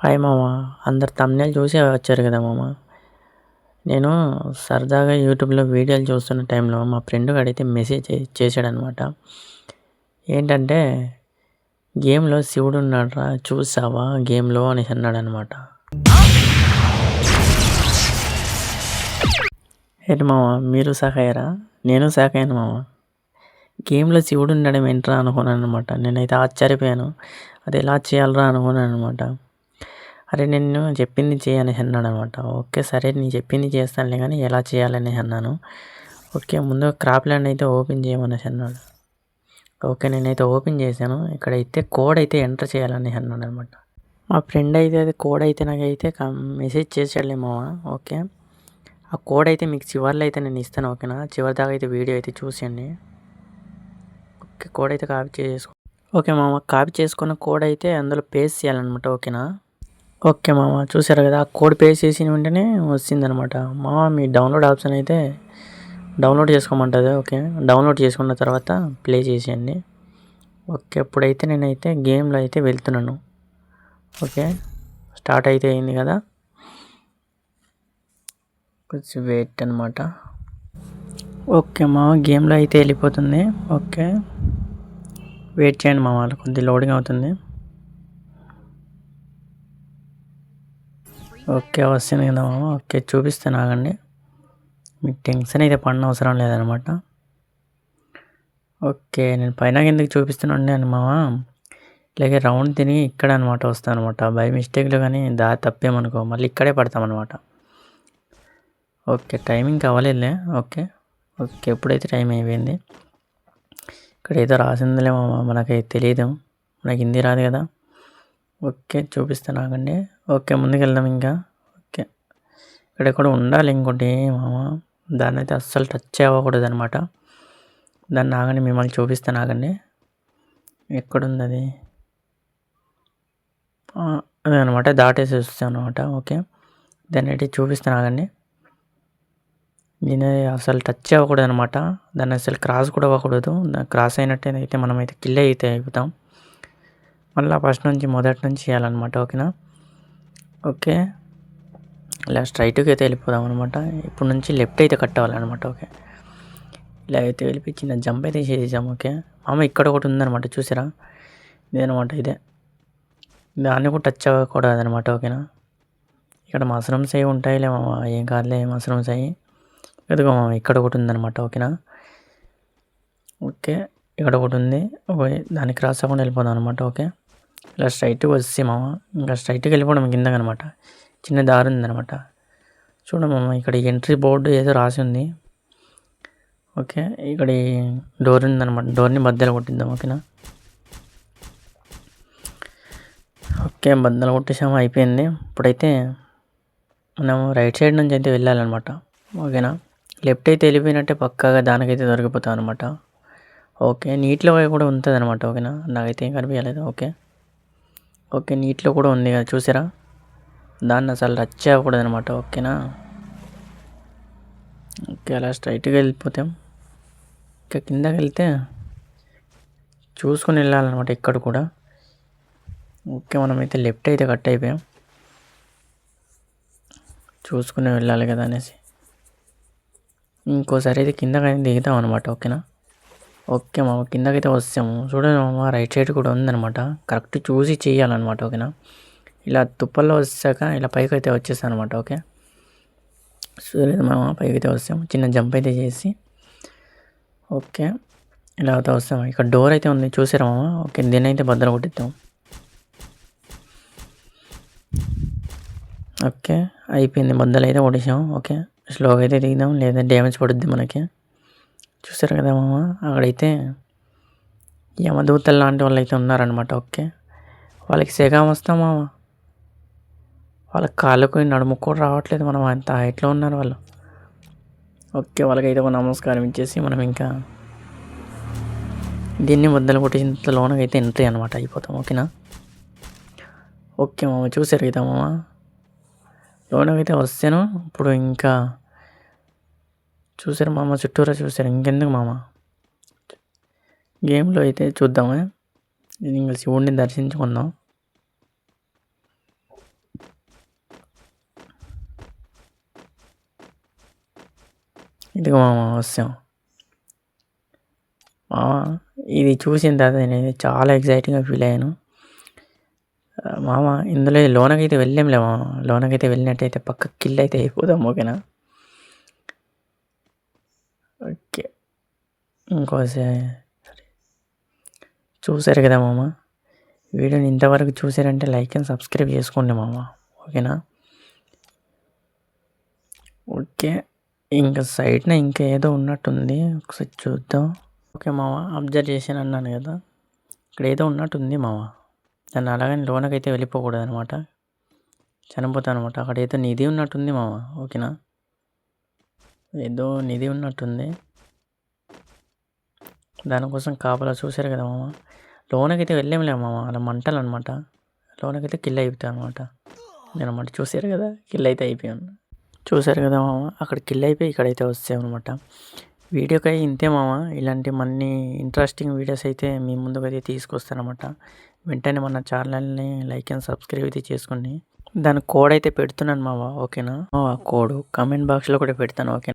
Hi మామ. అందరు thumbnail చూసే వచ్చారు కదా మామ. నేను సరదాగా యూట్యూబ్లో వీడియోలు చూస్తున్న టైంలో మా ఫ్రెండ్ అడిగితే మెసేజ్ చేశాడనమాట ఏంటంటే గేమ్లో శివుడు ఉన్నాడ్రా చూసావా గేమ్లో? అనేసి అన్నాడు అనమాట ఏంటి మామ మీరు సాకయ్యారా నేను సాకయ్యాను మామ. గేమ్లో శివుడు ఉండడం ఏంట్రా అనుకున్నాను అనమాట నేనైతే ఆశ్చర్యపోయాను. అది ఎలా చేయాలరా అనుకున్నాను అనమాట అరే నేను చెప్పింది చేయని అన్నాడు అనమాట ఓకే సరే నేను చెప్పింది చేస్తానులే కానీ ఎలా చేయాలని అన్నాను. ఓకే ముందు క్రాప్ ల్యాండ్ అయితే ఓపెన్ చేయమనేసి అన్నాడు. ఓకే నేనైతే ఓపెన్ చేశాను. ఇక్కడైతే కోడ్ అయితే ఎంటర్ చేయాలని అన్నాడు అనమాట మా ఫ్రెండ్ అయితే అది కోడ్ అయితే నాకైతే మెసేజ్ చేసాడులే మామ ఓకే. ఆ కోడ్ అయితే మీకు చివరిలో అయితే నేను ఇస్తాను ఓకేనా? చివరి దాకా అయితే వీడియో అయితే చూసేయండి. ఓకే కోడ్ అయితే కాపీ చేసుకో ఓకే మామ కాపీ చేసుకున్న కోడ్ అయితే అందులో పేస్ట్ చేయాలన్నమాట ఓకేనా? ఓకే మామ చూసారు కదా ఆ కోడ్ పేస్ట్ చేసిన వెంటనే వచ్చిందనమాట. మామ మీ డౌన్లోడ్ ఆప్షన్ అయితే డౌన్లోడ్ చేసుకోమంటుంది ఓకే? డౌన్లోడ్ చేసుకున్న తర్వాత ప్లే చేసేయండి. ఓకే ఇప్పుడైతే నేనైతే గేమ్లో అయితే వెళ్తున్నాను. ఓకే? స్టార్ట్ అయితే అయింది కదా? కొంచెం వెయిట్ అనమాట ఓకే మామ గేమ్లో అయితే వెళ్ళిపోతుంది. ఓకే? వెయిట్ చేయండి మామ కొద్దిగా కొద్ది లోడింగ్ అవుతుంది. ఓకే వస్తే కదా మామ ఓకే చూపిస్తాను ఆగండి మీకు టెన్షన్ అయితే పడిన అవసరం లేదనమాట. ఓకే నేను పైన ఎందుకు చూపిస్తున్నాను అని మామ ఇలాగే రౌండ్ తిని ఇక్కడ అనమాట వస్తాను అనమాట. బై మిస్టేక్లో కానీ దారి తప్పేమనుకో. మళ్ళీ ఇక్కడే పడతామన్నమాట ఓకే టైమింగ్ అవ్వలేదులే ఓకే ఓకే ఎప్పుడైతే టైం అయిపోయింది. ఇక్కడ ఏదో రాసిందిలేమో మనకి తెలియదు. మనకి హిందీ రాదు కదా. ఓకే చూపిస్తాను ఆగండి ఓకే ముందుకెళ్దాం ఇంకా. ఓకే. ఇక్కడ కూడా ఉండాలి ఇంకోటి మామ. దాన్ని అయితే అస్సలు టచ్ అవ్వకూడదు అనమాట దాన్ని ఆగండి మిమ్మల్ని చూపిస్తాను ఆగండి ఎక్కడుంది అది అనమాట దాటేసి వస్తాను అనమాట ఓకే. దాన్ని అయితే చూపిస్తాను ఆగండి దీన్ని అసలు టచ్ అవ్వకూడదు అనమాట దాన్ని అసలు క్రాస్ కూడా అవ్వకూడదు. క్రాస్ అయినట్టయితే మనం అయితే కిల్ అయితే అయిపోతాం. మళ్ళీ ఫస్ట్ నుంచి మొదటి నుంచి చేయాలన్నమాట ఓకేనా? ఓకే. ఇలా స్ట్రైట్గా అయితే వెళ్ళిపోదాం అనమాట ఇప్పుడు నుంచి లెఫ్ట్ అయితే కట్టవాలన్నమాట ఓకే. ఇలా అయితే వెళ్ళిపోయి చిన్న జంప్ అయితే చేసేసాం ఓకే. మామ ఇక్కడ ఒకటి ఉందన్నమాట చూసారా? ఇదేనమాట ఇదే. దాన్ని కూడా టచ్ అవ్వకూడదు అనమాట ఓకేనా? ఇక్కడ మష్రూమ్స్ అవి ఉంటాయిలే మామ ఏం కాదులే మష్రూమ్స్ అవి మామ ఇక్కడ ఒకటి ఉందన్నమాట ఓకేనా? ఓకే ఇక్కడ ఒకటి ఉంది. దాన్ని క్రాస్ అవ్వకుండా వెళ్ళిపోదాం అనమాట ఓకే. ఇలా స్ట్రైట్గా వస్తే మామ ఇంకా స్ట్రైట్గా వెళ్ళిపోవడం కిందకనమాట చిన్న దారి ఉందనమాట చూడమ్మ ఇక్కడ ఎంట్రీ బోర్డు ఏదో రాసి ఉంది. ఓకే ఇక్కడ డోర్ ఉందనమాట డోర్ని బద్దలు కొట్టిద్దాం ఓకేనా? ఓకే బద్దలు కొట్టేసాము అయిపోయింది. ఇప్పుడైతే మనం రైట్ సైడ్ నుంచి అయితే వెళ్ళాలన్నమాట. ఓకేనా? లెఫ్ట్ అయితే వెళ్ళిపోయినట్టే పక్కాగా దానికైతే దొరికిపోతాం అనమాట ఓకే నీటిలో కూడా ఉంటుంది అనమాట ఓకేనా? నాకైతే ఏం కనిపించలేదు ఓకే. ఓకే నీటిలో కూడా ఉంది కదా చూసారా? దాన్ని అసలు రచ్చ అవ్వకూడదు అనమాట ఓకేనా? ఓకే అలా స్ట్రైట్గా వెళ్ళిపోతాం. ఇంకా కిందకి వెళ్తే చూసుకొని వెళ్ళాలన్నమాట ఇక్కడ కూడా. ఓకే మనమైతే లెఫ్ట్ అయితే కట్ అయిపోయాం. చూసుకుని వెళ్ళాలి కదా అనేసి. ఇంకోసారి అయితే కిందకైతే దిగుతాం అనమాట ఓకేనా? ఓకే మామ కిందకైతే వస్తాము. చూడండి మామ రైట్ సైడ్ కూడా ఉందనమాట కరెక్ట్ చూసి చేయాలన్నమాట ఓకేనా? ఇలా తుప్పల్లో వచ్చాక ఇలా పైకి అయితే వచ్చేస్తాను అనమాట ఓకే? చూడలేదు మామ పైకి అయితే వస్తాము. చిన్న జంప్ అయితే చేసి ఓకే? ఇలా అయితే వస్తాము. ఇక్కడ డోర్ అయితే ఉంది చూసారా మామ? ఓకే దీని అయితే భద్ర కొట్టిద్దాం. ఓకే అయిపోయింది. బద్దలు అయితే కొట్టేసాం ఓకే? స్లోగా అయితే దిగుదాం లేదా డ్యామేజ్ పడుద్ది మనకి. చూసారు కదా మామ? అక్కడైతే యమదూతలు లాంటి వాళ్ళు అయితే ఉన్నారనమాట ఓకే. వాళ్ళకి సెగం వస్తాం మామ. వాళ్ళ కాళ్ళకు నడుము కూడా రావట్లేదు మనం అంత హైట్లో ఉన్నారు వాళ్ళు. ఓకే వాళ్ళకైతే ఒక నమస్కారం ఇచ్చేసి మనం ఇంకా దీన్ని ముద్దలు కొట్టేసినంత లోనకైతే ఎంట్రీ అనమాట అయిపోతాం ఓకేనా? ఓకే మామ చూసారు కదా మామ? లోనకైతే వస్తాను. ఇప్పుడు ఇంకా చూసారు మామ? చుట్టూరా చూసారు? ఇంకెందుకు మామ? గేమ్లో అయితే చూద్దామే. ఇంకా శివుడిని దర్శించుకుందాం. ఇదిగో మామ వస్తాం. మామ ఇది చూసిన తర్వాత నేను చాలా ఎగ్జైటింగ్గా ఫీల్ అయ్యాను. మామ ఇందులో లోనకైతే వెళ్ళాంలే మామ. లోనకైతే వెళ్ళినట్టయితే పక్క కిల్ అయితే అయిపోదాం ఓకేనా? ఓకే. ఇంకోసారి చూసారు కదా మామ? వీడియోని ఇంతవరకు చూసారంటే లైక్ అండ్ సబ్స్క్రైబ్ చేసుకోండి మామ. ఓకేనా? ఓకే. ఇంకా సైడ్న ఇంకా ఏదో ఉన్నట్టుంది. ఒకసారి చూద్దాం. ఓకే మామ అబ్జర్వ్ చేశాను అన్నాను కదా. ఇక్కడ ఏదో ఉన్నట్టుంది మామ. దాన్ని అలాగని లోనకైతే వెళ్ళిపోకూడదు అనమాట చనిపోతాను అనమాట అక్కడ ఏదో నిధి ఉన్నట్టుంది మామ. ఓకేనా? ఏదో నిధి ఉన్నట్టుంది. దానికోసం కాపలా చూశారు కదా మామ. లోనకైతే వెళ్ళేంలే మామ. అలా మంటలు అనమాట లోనకైతే కిల్ అయిపోతాయి అనమాట నేను అనమాట చూశారు కదా కిల్ అయితే అయిపోయాను చూశారు కదా మామ అక్కడ కిల్ అయిపోయి ఇక్కడైతే వస్తాయి అనమాట వీడియోకి అయితే ఇంతే మామ. ఇలాంటి మన్ని ఇంట్రెస్టింగ్ వీడియోస్ అయితే మీ ముందుకైతే తీసుకొస్తానమాట వెంటనే మన ఛానల్ని లైక్ అండ్ సబ్స్క్రైబ్ అయితే చేసుకోండి. దాని కోడ్ అయితే పెడుతున్నాను మావా ఓకేనా? కోడ్. కామెంట్ బాక్స్లో కూడా పెడతాను ఓకేనా?